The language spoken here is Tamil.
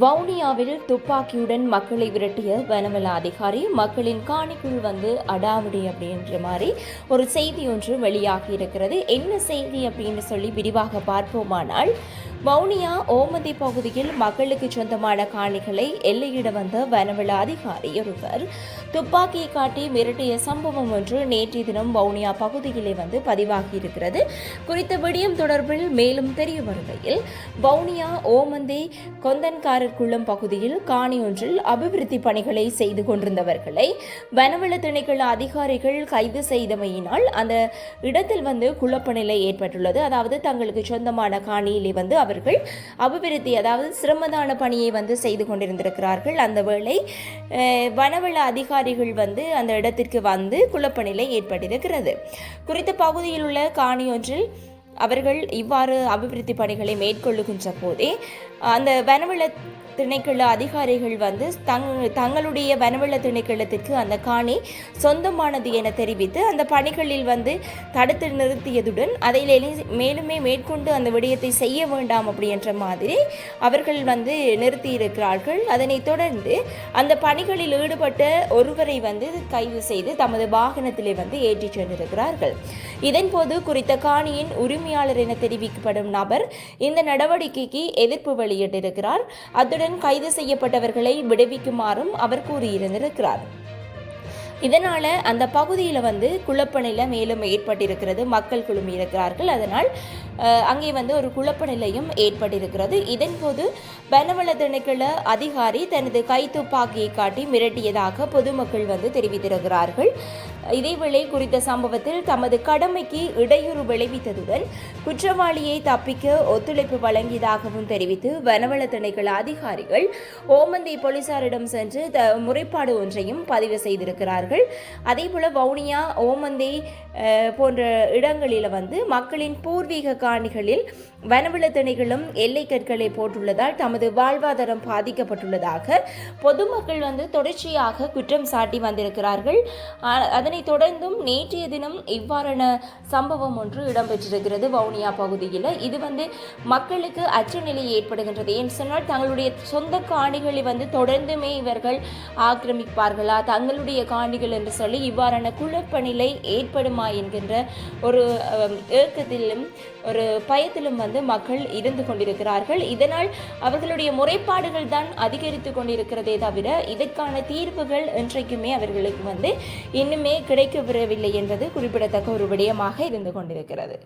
வவுனியாவில் துப்பாக்கியுடன் மக்களை விரட்டிய வனவள அதிகாரி மக்களின் காணிக்குள் வந்து அடாவடி அப்படின்ற மாதிரி ஒரு செய்தி ஒன்று வெளியாகி இருக்கிறது. என்ன செய்தி அப்படின்னு சொல்லி விரிவாக பார்ப்போமானால் வவுனியா ஓமந்தி பகுதியில் மக்களுக்கு சொந்தமான காணிகளை எல்லையிட வந்த வனவள அதிகாரி ஒருவர் துப்பாக்கியை காட்டி மிரட்டிய சம்பவம் ஒன்று நேற்றைய தினம் வவுனியா பகுதியிலே வந்து பதிவாகியிருக்கிறது குறித்த விடயம் தொடர்பில் மேலும் தெரிய வருகையில் வவுனியா ஓமந்தி கொந்தன்காரர்குளம் பகுதியில் காணி ஒன்றில் அபிவிருத்தி பணிகளை செய்து கொண்டிருந்தவர்களை வனவள திணைக்கள அதிகாரிகள் கைது செய்தமையினால் அந்த இடத்தில் வந்து குழப்ப நிலை ஏற்பட்டுள்ளது. அதாவது தங்களுக்கு சொந்தமான காணியிலே வந்து அவர்கள் அபிவிருத்தி அதாவது சிரமதான பணியை வந்து செய்து கொண்டிருந்திருக்கிறார்கள். அந்த வேளை வனவள அதிகாரிகள் வந்து அந்த இடத்திற்கு வந்து குழப்பநிலை ஏற்பட்டிருக்கிறது. குறித்த பகுதியில் உள்ள காணி ஒன்றில் அவர்கள் இவ்வாறு அபிவிருத்தி பணிகளை மேற்கொள்ளுகின்ற போதே அந்த வனவள திணைக்கள அதிகாரிகள் வந்து தங் தங்களுடைய வனவள திணைக்களத்திற்கு அந்த காணி சொந்தமானது என தெரிவித்து அந்த பணிகளில் வந்து தடுத்து நிறுத்தியதுடன் அதில் மேலுமே மேற்கொண்டு அந்த விடயத்தை செய்ய வேண்டாம் அப்படின்ற மாதிரி அவர்கள் வந்து நிறுத்தியிருக்கிறார்கள். அதனைத் தொடர்ந்து அந்த பணிகளில் ஈடுபட்ட ஒருவரை வந்து கைது செய்து தமது வாகனத்திலே வந்து ஏற்றிச் சென்றிருக்கிறார்கள். இதன்போது குறித்த காணியின் உரிமையாளர் என தெரிவிக்கப்படும் நபர் இந்த நடவடிக்கைக்கு எதிர்ப்பு வெளியிட்டிருக்கிறார். அத்துடன் கைது செய்யப்பட்டவர்களை விடுவிக்குமாறும் அவர் கூறியிருந்திருக்கிறார். இதனால் அந்த பகுதியில் வந்து குழப்ப நிலை மேலும் ஏற்பட்டிருக்கிறது. மக்கள் குழுமி இருக்கிறார்கள். அதனால் அங்கே வந்து ஒரு குழப்ப நிலையும் ஏற்பட்டிருக்கிறது இதன்போது வனவள திணைக்கள அதிகாரி தனது கைத்துப்பாக்கியை காட்டி மிரட்டியதாக பொதுமக்கள் வந்து தெரிவித்திருக்கிறார்கள். இதேவேளை குறித்த சம்பவத்தில் தமது கடமைக்கு இடையூறு விளைவித்ததுடன் குற்றவாளியை தப்பிக்க ஒத்துழைப்பு வழங்கியதாகவும் தெரிவித்து வனவள திணைக்கள அதிகாரிகள் ஓமந்தை போலீசாரிடம் சென்று த முறைப்பாடு ஒன்றையும் பதிவு செய்திருக்கிறார்கள். அதேபோல வவுனியா ஓமந்தை போன்ற இடங்களில் வந்து மக்களின் பூர்வீக காணிகளில் வனவள திணைகளும் எல்லை கற்களை போட்டுள்ளதால் தமது வாழ்வாதாரம் பாதிக்கப்பட்டுள்ளதாக பொதுமக்கள் வந்து தொடர்ச்சியாக குற்றம் சாட்டி வந்திருக்கிறார்கள். அதனைத் தொடர்ந்தும் நேற்றைய தினம் இவ்வாறான சம்பவம் ஒன்று இடம்பெற்றிருக்கிறது வவுனியா பகுதியில். இது வந்து மக்களுக்கு அச்சநிலை ஏற்படுகின்றது. ஏன் சொன்னால் தங்களுடைய சொந்த காணிகளை வந்து தொடர்ந்துமே இவர்கள் ஆக்கிரமிப்பார்களா? தங்களுடைய காணிகள் என்று சொல்லி இவ்வாறான குழப்பநிலை ஏற்படுமா என்கின்ற ஒரு ஏக்கத்திலும் ஒரு பயத்திலும் வந்து மக்கள் இருந்து கொண்டிருக்கிறார்கள். இதனால் அவர்களுடைய முறைப்பாடுகள் தான் அதிகரித்து கொண்டிருக்கிறதே தவிர இதற்கான தீர்வுகள் இன்றைக்குமே அவர்களுக்கு வந்து இன்னுமே கிடைக்கப்பெறவில்லை என்பது குறிப்பிடத்தக்க ஒரு விடயமாக இருந்து கொண்டிருக்கிறது.